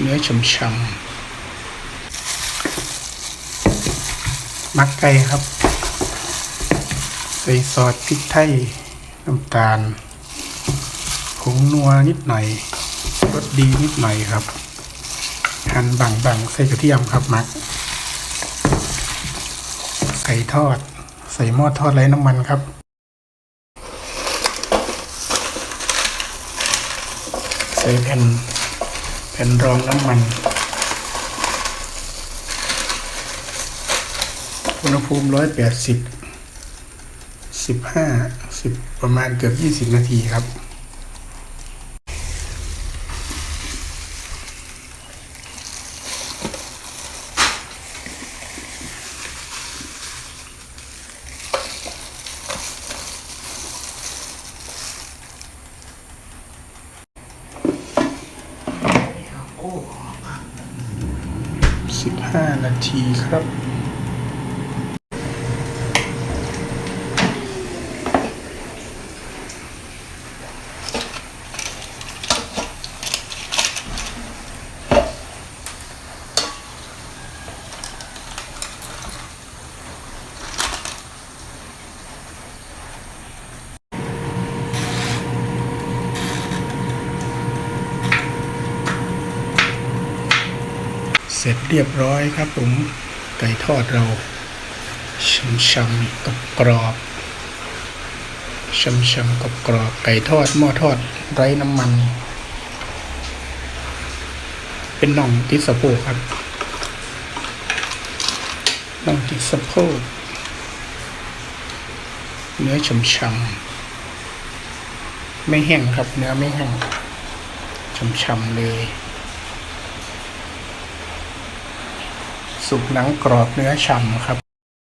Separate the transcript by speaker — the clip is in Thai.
Speaker 1: เนื้อช่ำๆมักไก่ครับ ใส่ซอสพริกไทย น้ำตาลผงนัวนิดหน่อยรสดีนิดหน่อยครับ หั่นบังๆ ใส่กระเทียมครับมัก ไก่ทอด ใส่หม้อทอดไร้น้ำมันครับใส่แผ่น แผ่นรองน้ำมันอุณหภูมิร้อยแปดสิบสิบห้าสิบประมาณเกือบยี่สิบนาทีครับ สิบห้านาทีครับ เสร็จเรียบร้อยครับผมไก่ทอดเราช่ำๆกับกรอบช่ำๆกับกรอบไก่ทอดหม้อทอดไร้น้ำมัน เป็นน่องติสะโพกครับน่องติสะโพกเนื้อช่ำๆไม่แห้งครับเนื้อไม่แห้งช่ำๆเลย สุกหนังกรอบเนื้อฉ่ำครับ